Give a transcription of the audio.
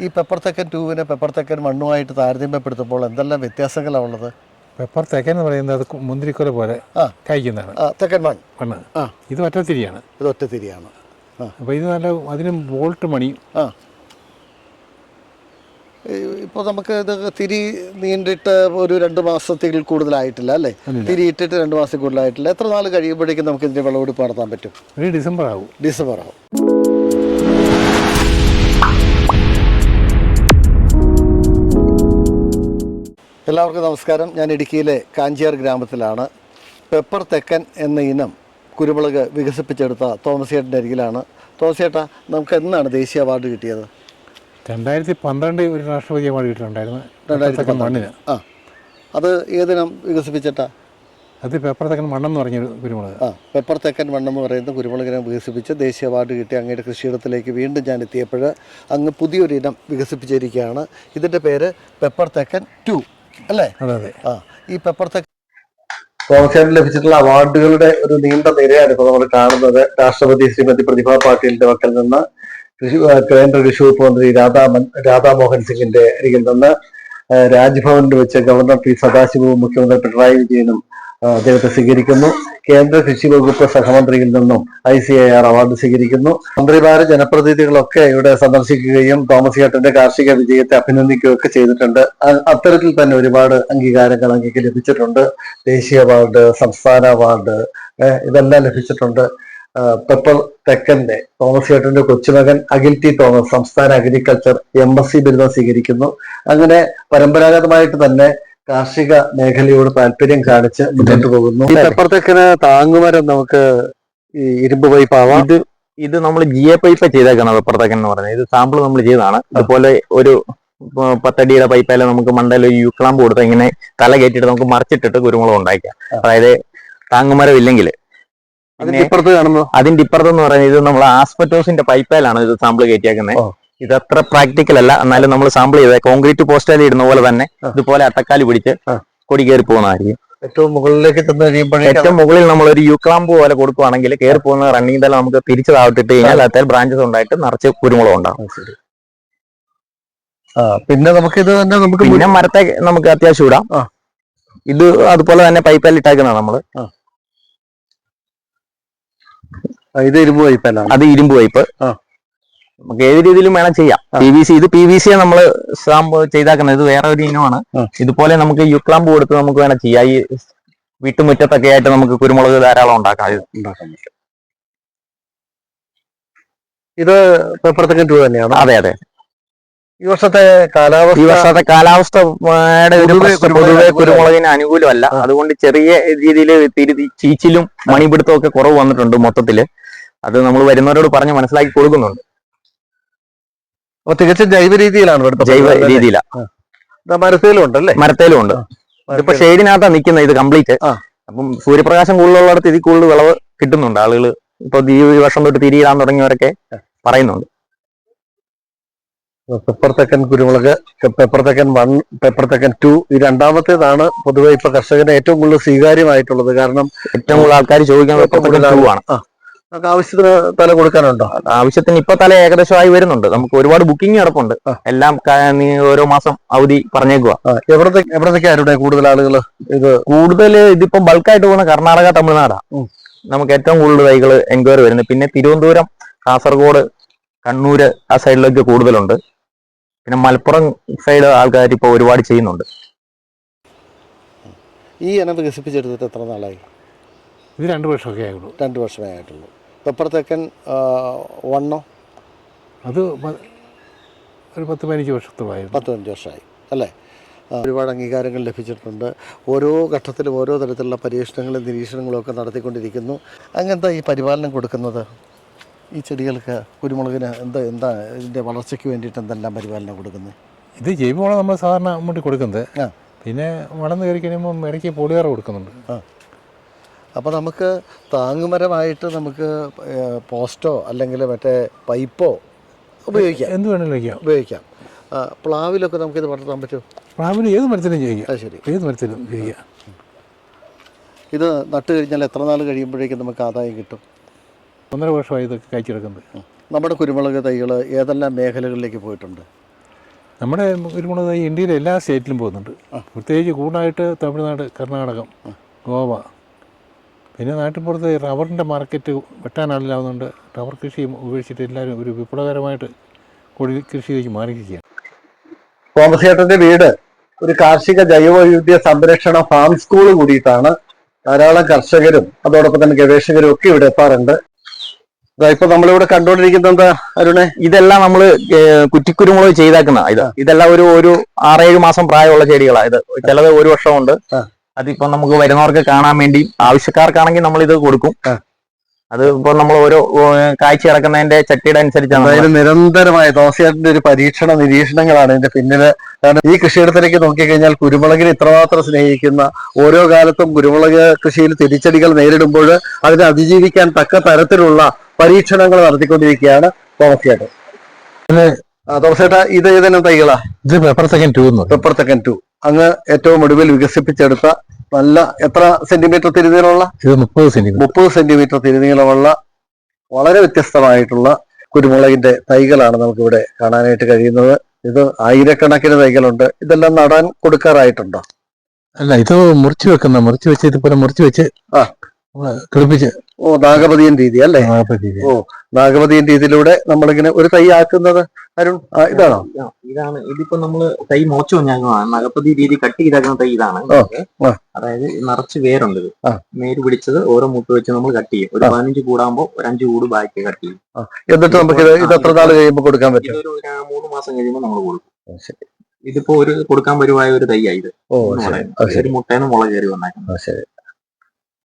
ഈ പെപ്പർ തെക്കൻ ടൂവിനെ പെപ്പർ തെക്കൻ വണ്ണുമായിട്ട് താരതമ്യപ്പെടുത്തുമ്പോൾ എന്തെല്ലാം വ്യത്യാസങ്ങളാണ് ഉള്ളത്? പെപ്പർ തെക്കൻ എന്ന് പറയുന്നത് അത് കു- പോലെ. കഴിക്കുന്നതാണ്. തെക്കൻ മൺ മണ്ണ്. ഇത് ഒറ്റത്തിരിയാണ് ഇത് ഒറ്റത്തിരിയാണ് അപ്പോൾ ഇത് നല്ല അതിനും ബോൾട്ട് മണി. ആ. ഇപ്പോൾ നമുക്ക് ഇത് തിരി നീണ്ടിട്ട് ഒരു രണ്ട് മാസത്തിൽ കൂടുതലായിട്ടില്ല അല്ലേ? തിരി ഇട്ടിട്ട് രണ്ട് മാസത്തിൽ കൂടുതലായിട്ടില്ല. എത്ര നാൾ കഴിയുമ്പോഴേക്കും നമുക്ക് ഇതിന്റെ വിളവെടുപ്പ് നടത്താൻ പറ്റും? ഒരു ഡിസംബർ ആവും ഡിസംബർ ആവും എല്ലാവർക്കും നമസ്കാരം. ഞാൻ ഇടുക്കിയിലെ കാഞ്ചിയാർ ഗ്രാമത്തിലാണ്. പെപ്പർ തെക്കൻ എന്ന ഇനം കുരുമുളക് വികസിപ്പിച്ചെടുത്ത തോമസ് ചേട്ടന്റെ അരികിലാണ്. തോമസ് ഏട്ടാ നമുക്ക് എന്നാണ് ദേശീയ അവാർഡ് കിട്ടിയത്? രണ്ടായിരത്തി പന്ത്രണ്ട് ഒരു രാഷ്ട്രപതി അവാർഡ് കിട്ടിയിട്ടുണ്ടായിരുന്നു. രണ്ടായിരത്തി പന്ത്രണ്ടിന് മണ്ണിന്. ആ. അത് ഏതിനം വികസിപ്പിച്ചിട്ടാ? അത് പെപ്പർ തെക്കൻ മണ്ണെന്ന് പറഞ്ഞൊരു കുരുമുളക്. ആ പെപ്പർ തെക്കൻ മണ്ണെന്ന് പറയുന്ന കുരുമുളകിനെ വികസിപ്പിച്ച് ദേശീയ അവാർഡ് കിട്ടി. അങ്ങയുടെ കൃഷിയിടത്തിലേക്ക് വീണ്ടും ഞാൻ എത്തിയപ്പോൾ അങ്ങ് പുതിയൊരു ഇനം വികസിപ്പിച്ചിരിക്കുകയാണ്. ഇതിന്റെ പേര് പെപ്പർ തെക്കൻ ടു. അല്ലേ? അതെ അതെ. ആ ഈ പെപ്പർത്തെ തോമസേന് ലഭിച്ചിട്ടുള്ള അവാർഡുകളുടെ ഒരു നീണ്ട നിരയാണ് ഇപ്പോൾ നമ്മൾ കാണുന്നത്. രാഷ്ട്രപതി ശ്രീമതി പ്രതിഭ പാട്ടീലിന്റെ വക്കൽ നിന്ന് കേന്ദ്ര കൃഷി വകുപ്പ് മന്ത്രി രാധാ രാധാമോഹൻ സിംഗിന്റെ അരികിൽ നിന്ന്. രാജ്ഭവനിൽ വെച്ച് ഗവർണർ പി സദാശിവവും മുഖ്യമന്ത്രി പിണറായി വിജയനും അദ്ദേഹത്തെ സ്വീകരിക്കുന്നു. കേന്ദ്ര കൃഷി വകുപ്പ് സഹമന്ത്രിയിൽ നിന്നും I C I R award സ്വീകരിക്കുന്നു. മന്ത്രിമാര് ജനപ്രതിനിധികളൊക്കെ ഇവിടെ സന്ദർശിക്കുകയും തോമസ് ചേട്ടന്റെ കാർഷിക വിജയത്തെ അഭിനന്ദിക്കുകയൊക്കെ ചെയ്തിട്ടുണ്ട്. അത്തരത്തിൽ തന്നെ ഒരുപാട് അംഗീകാരങ്ങൾ അങ്ങേക്ക് ലഭിച്ചിട്ടുണ്ട്. ദേശീയ അവാർഡ് സംസ്ഥാന അവാർഡ് ഇതെല്ലാം ലഭിച്ചിട്ടുണ്ട്. പെപ്പർ തെക്കന്റെ തോമസ് ചേട്ടന്റെ കൊച്ചുമകൻ അഖിൽ ടി തോമസ് സംസ്ഥാന അഗ്രികൾച്ചർ എം എസ് സി ബിരുദം സ്വീകരിക്കുന്നു. അങ്ങനെ പരമ്പരാഗതമായിട്ട് തന്നെ കാർഷിക മേഖലയോട് താല്പര്യം കാണിച്ച് മുന്നോട്ട് പോകുന്നു. ഈ പെപ്പർ തെക്കിന് താങ്ങുമരം നമുക്ക് ഈ ഇരുമ്പ് പൈപ്പ് ആവാം. ഇത് ഇത് നമ്മൾ ജി എ പൈപ്പ് ചെയ്തേക്കണം വെപ്പർത്തക്കൻ എന്ന് പറയുന്നത്. ഇത് സാമ്പിൾ നമ്മൾ ചെയ്തതാണ്. അതുപോലെ ഒരു പത്തടിയുടെ പൈപ്പായാലും നമുക്ക് മണ്ടയിൽ ഒരു യൂക്ലാമ്പ് കൊടുത്ത് ഇങ്ങനെ തല കയറ്റിയിട്ട് നമുക്ക് മറിച്ചിട്ടിട്ട് കുരുമുളക് ഉണ്ടാക്കാം. അതായത് താങ്ങുമരം ഇല്ലെങ്കിൽ അതിന്റെ ഇപ്പുറത്ത് കാണുന്നു. അതിന്റെ ഇപ്പുറത്ത് എന്ന് പറയുന്നത് ഇത് നമ്മൾ ആസ്പെറ്റോസിന്റെ പൈപ്പയിലാണ് ഇത് സാമ്പിൾ കയറ്റിയേക്കുന്നത്. ഇത് അത്ര പ്രാക്ടിക്കൽ അല്ല. എന്നാലും നമ്മൾ സാമ്പിൾ ചെയ്ത. കോൺക്രീറ്റ് പോസ്റ്റാലി ഇടുന്ന പോലെ തന്നെ ഇതുപോലെ അട്ടക്കാലി പിടിച്ച്. കൊടി കയറി പോകുന്നതായിരിക്കും. ഏറ്റവും മുകളിലേക്ക് ചെന്ന് കഴിയുമ്പോഴേക്കും ഏറ്റവും മുകളിൽ നമ്മൾ ഒരു യുക്ലാമ്പ് പോലെ കൊടുക്കുവാണെങ്കിൽ കയറി പോകുന്ന റണ്ണിങ് തല നമുക്ക് തിരിച്ചു താവിട്ടിട്ട് കഴിഞ്ഞാൽ അതിൽ ബ്രാഞ്ചസ് ഉണ്ടായിട്ട് നിറച്ച് കുരുമുളക് ഉണ്ടാവും. പിന്നെ നമുക്ക് ഇത് തന്നെ നമുക്ക് പിന്നെ മരത്തെ നമുക്ക് അത്യാവശ്യം ഇടാം. ഇത് അതുപോലെ തന്നെ പൈപ്പിൽ ഇട്ടേക്കുന്ന നമ്മൾ. ഇത് ഇരുമ്പ് പൈപ്പല്ല അത് ഇരുമ്പ് പൈപ്പ്. നമുക്ക് ഏത് രീതിയിലും വേണം ചെയ്യാം. പി വി സി ഇത് പി വി സി നമ്മൾ ചെയ്താക്കുന്നത് ഇത് വേറെ ഒരു ഇനമാണ്. ഇതുപോലെ നമുക്ക് യുക്ലാമ്പ് കൊടുത്ത് നമുക്ക് വേണം ചെയ്യാം. ഈ വീട്ടുമുറ്റത്തൊക്കെ ആയിട്ട് നമുക്ക് കുരുമുളക് ധാരാളം ഉണ്ടാക്കാം. ഇത് ഇത് തന്നെയാണ്? അതെ അതെ. ഈ വർഷത്തെ കാലാവസ്ഥ ഈ വർഷത്തെ കാലാവസ്ഥ ഒരു പൊതുവെ കുരുമുളകിന് അനുകൂലമല്ല. അതുകൊണ്ട് ചെറിയ രീതിയിൽ തിരുതി ചീച്ചിലും മണിപിടുത്തവും ഒക്കെ കുറവ് വന്നിട്ടുണ്ട് മൊത്തത്തിൽ. അത് നമ്മൾ വരുന്നവരോട് പറഞ്ഞ് മനസ്സിലാക്കി കൊടുക്കുന്നുണ്ട്. അപ്പൊ തികച്ചും ജൈവ രീതിയിലാണ് ഇവിടുത്തെ ജൈവ രീതിയിലാ. മരത്തേലും ഉണ്ട് അല്ലേ മരത്തിലും ഉണ്ടല്ലേ മരത്തേലും ഉണ്ട് ഇതിപ്പോ ഷെയ്ഡിനകത്താണ് നിൽക്കുന്നത് ഇത് കംപ്ലീറ്റ്. അപ്പം സൂര്യപ്രകാശം കൂടുതലുള്ളിടത്ത് ഇതിൽ കൂടുതൽ വിളവ് കിട്ടുന്നുണ്ട്. ആളുകൾ ഇപ്പൊ ഈ വർഷം തൊട്ട് തിരിയിടാൻ തുടങ്ങിയവരൊക്കെ പറയുന്നുണ്ട്. പെപ്പർ തെക്കൻ കുരുമുളക് പെപ്പർ തെക്കൻ വൺ പെപ്പർ തെക്കൻ ടു ഈ രണ്ടാമത്തേതാണ് പൊതുവെ ഇപ്പൊ കർഷകന് ഏറ്റവും കൂടുതൽ സ്വീകാര്യമായിട്ടുള്ളത്. കാരണം ഏറ്റവും കൂടുതൽ ആൾക്കാർ ചോദിക്കാൻ പെപ്പർ കൂടുതൽ ടു ആണ്. നമുക്ക് ആവശ്യത്തിന് തല കൊടുക്കാനുണ്ടോ? ആവശ്യത്തിന് ഇപ്പൊ തല ഏകദേശമായി വരുന്നുണ്ട്. നമുക്ക് ഒരുപാട് ബുക്കിംഗ് കിടപ്പുണ്ട് എല്ലാം നീ ഓരോ മാസം അവധി പറഞ്ഞേക്കുക എവിടത്തെ എവിടത്തേക്ക് ആരുടെ കൂടുതൽ ആളുകൾ ഇത്? കൂടുതൽ ഇതിപ്പം ബൾക്കായിട്ട് പോകുന്ന കർണാടക തമിഴ്നാടാ. ഉം. നമുക്ക് ഏറ്റവും കൂടുതൽ തൈകൾ എൻക്വയറി വരുന്നത്. പിന്നെ തിരുവനന്തപുരം കാസർഗോഡ് കണ്ണൂര് ആ സൈഡിലൊക്കെ കൂടുതലുണ്ട്. പിന്നെ മലപ്പുറം സൈഡ് ആൾക്കാർ ഇപ്പോൾ ഒരുപാട് ചെയ്യുന്നുണ്ട്. ഈ ഇനം വികസിപ്പിച്ചെടുത്തിട്ട് എത്ര നാളായി? ഇത് രണ്ട് വർഷമൊക്കെ ആയുള്ളൂ രണ്ട് വർഷമേ ആയിട്ടുള്ളൂ. പെപ്പർത്തക്കൻ വണ്ണോ? അത് ഒരു പത്ത് പതിനഞ്ച് വർഷത്തോളമായി പത്ത് പതിനഞ്ച് വർഷമായി അല്ലേ? ഒരുപാട് അംഗീകാരങ്ങൾ ലഭിച്ചിട്ടുണ്ട്. ഓരോ ഘട്ടത്തിലും ഓരോ തരത്തിലുള്ള പരീക്ഷണങ്ങളും നിരീക്ഷണങ്ങളും ഒക്കെ നടത്തിക്കൊണ്ടിരിക്കുന്നു. അങ്ങനത്തെ ഈ പരിപാലനം കൊടുക്കുന്നത്? ഈ ചെടികൾക്ക് കുരുമുളകിന് എന്താ എന്താ ഇതിന്റെ വളർച്ചയ്ക്ക് വേണ്ടിയിട്ട് എന്തെല്ലാം പരിപാലനം കൊടുക്കുന്നത്? ഇത് ജൈവവളം നമ്മൾ സാധാരണ അങ്ങോട്ട് കൊടുക്കുന്നത്. ആ. പിന്നെ വളർന്ന് കയറി കഴിയുമ്പോൾ ഇടയ്ക്ക് പൊളിയാറ് കൊടുക്കുന്നുണ്ട്. അപ്പോൾ നമുക്ക് താങ്ങുമരമായിട്ട് നമുക്ക് പോസ്റ്റോ അല്ലെങ്കിൽ മറ്റേ പൈപ്പോ ഉപയോഗിക്കാം. എന്ത് വേണമെങ്കിലും ഉപയോഗിക്കാം. പ്ലാവിലൊക്കെ നമുക്കിത് വളർത്താൻ പറ്റുമോ പ്ലാവിന് ഏത് മരത്തിലും ചെയ്യാം അത് ശരി. ഏത് മരത്തിലും ചെയ്യാം ഇത് നട്ട് കഴിഞ്ഞാൽ എത്ര നാൾ കഴിയുമ്പോഴേക്കും നമുക്ക് ആദായം കിട്ടും? ഒന്നര വർഷമായി ഇതൊക്കെ കഴിച്ചെടുക്കുന്നത് നമ്മുടെ കുരുമുളക് തൈകൾ ഏതെല്ലാം മേഖലകളിലേക്ക് പോയിട്ടുണ്ട്? നമ്മുടെ കുരുമുളക് തൈ ഇന്ത്യയിലെ എല്ലാ സ്റ്റേറ്റിലും പോകുന്നുണ്ട്. പ്രത്യേകിച്ച് കൂടുതലായിട്ട് തമിഴ്നാട് കർണാടകം ഗോവ പിന്നെ നാട്ടിൻപുറത്ത് റബ്ബറിന്റെ മാർക്കറ്റ് വെട്ടാനാളില്ലാവുന്നതുകൊണ്ട് റബ്ബർ കൃഷിയും ഉപേക്ഷിച്ചിട്ട് എല്ലാവരും ഒരു വിപ്ലവകരമായിട്ട് കൊടി കൃഷിയിലേക്ക് മാറിയിരിക്കുകയാണ്. തോമസ് ചേട്ടന്റെ വീട് ഒരു കാർഷിക ജൈവവൈവിധ്യ സംരക്ഷണ ഫാം സ്കൂൾ കൂടിയിട്ടാണ് ധാരാളം കർഷകരും അതോടൊപ്പം തന്നെ ഗവേഷകരും ഒക്കെ ഇവിടെ എത്താറുണ്ട്. ഇപ്പൊ നമ്മളിവിടെ കണ്ടുകൊണ്ടിരിക്കുന്നത് എന്താ അരുണെ ഇതെല്ലാം നമ്മൾ കുറ്റിക്കുരുമുളക് ചെയ്താക്കുന്ന ഇത് ഇതെല്ലാം ഒരു ഒരു ആറേഴ് മാസം പ്രായമുള്ള ചെടികളാണ് ഇത്. ചിലത് ഒരു വർഷമുണ്ട്. അതിപ്പോ നമുക്ക് വരുന്നവർക്ക് കാണാൻ വേണ്ടി ആവശ്യക്കാർക്കാണെങ്കിൽ നമ്മൾ ഇത് കൊടുക്കും. അത് ഇപ്പൊ നമ്മൾ ഓരോ കാഴ്ച ഇറക്കുന്നതിന്റെ ചട്ടിയുടെ അനുസരിച്ചാണ് അതായത് നിരന്തരമായ തോമസേട്ടന്റെ ഒരു പരീക്ഷണ നിരീക്ഷണങ്ങളാണ് ഇതിന്റെ പിന്നിൽ. കാരണം ഈ കൃഷിയിടത്തിലേക്ക് നോക്കിക്കഴിഞ്ഞാൽ കുരുമുളകിനെ ഇത്രമാത്രം സ്നേഹിക്കുന്ന ഓരോ കാലത്തും കുരുമുളക് കൃഷിയിൽ തിരിച്ചടികൾ നേരിടുമ്പോൾ അതിനെ അതിജീവിക്കാൻ തക്ക തരത്തിലുള്ള പരീക്ഷണങ്ങൾ നടത്തിക്കൊണ്ടിരിക്കുകയാണ് തോമസ് ചേട്ടൻ ആ, തോമസ് ചേട്ടാ ഇത് ഏതെങ്കിലും തൈകളാ? ഇത് pepper second two pepper second two അങ്ങ് ഏറ്റവും ഒടുവിൽ വികസിപ്പിച്ചെടുത്ത നല്ല എത്ര സെന്റിമീറ്റർ തിരുനീളമുള്ള? ഇത് മുപ്പത് സെന്റിമീറ്റർ മുപ്പത് സെന്റിമീറ്റർ തിരുനീളമുള്ള വളരെ വ്യത്യസ്തമായിട്ടുള്ള കുരുമുളകിന്റെ തൈകളാണ് നമുക്കിവിടെ കാണാനായിട്ട് കഴിയുന്നത്. ഇത് ആയിരക്കണക്കിന് തൈകളുണ്ട്. ഇതെല്ലാം നടാൻ കൊടുക്കാറായിട്ടുണ്ടോ? അല്ല ഇത് മുറിച്ചു വെക്കുന്ന മുറിച്ചു വെച്ച് ഇതുപോലെ മുറിച്ചു വെച്ച് ആ. കിളിപ്പിച്ച് ഓ നാഗപതിയൻ രീതി അല്ലേ? ഓ നാഗപതിയൻ രീതിയിലൂടെ നമ്മളിങ്ങനെ ഒരു തൈ ആക്കുന്നത് അരുൺ ഇതാണോ? ഇതാണ്. ഇതിപ്പോ നമ്മൾ തൈ മോച്ചു വഞ്ഞാക്കുന്നതാണ് നാഗപതി രീതി കട്ട് ചെയ്താക്കുന്ന തൈ ഇതാണ്. അതായത് നിറച്ച് വേരുണ്ട് ഇത്. നേര് പിടിച്ചത് ഓരോ മുട്ട് വെച്ച് നമ്മൾ കട്ട് ചെയ്യും. ഒരു. പതിനഞ്ച് കൂടാകുമ്പോ ഒരു അഞ്ച് കൂട് ബാക്കി കട്ട് ചെയ്യും. എന്നിട്ട് നമുക്ക് ഇത് എത്ര നാൾ കഴിയുമ്പോൾ കൊടുക്കാൻ പറ്റും? ഒരു മൂന്ന് മാസം കഴിയുമ്പോൾ നമ്മൾ കൊടുക്കും. ശരി. ഇതിപ്പോ ഒരു കൊടുക്കാൻ വരുവായ ഒരു തൈ ആയി ഇത്. ഓ ശരി. പറയുന്നത്. ഒരു മുട്ടേന്ന് മുള കയറി വന്നേക്കുന്നത് ശരി.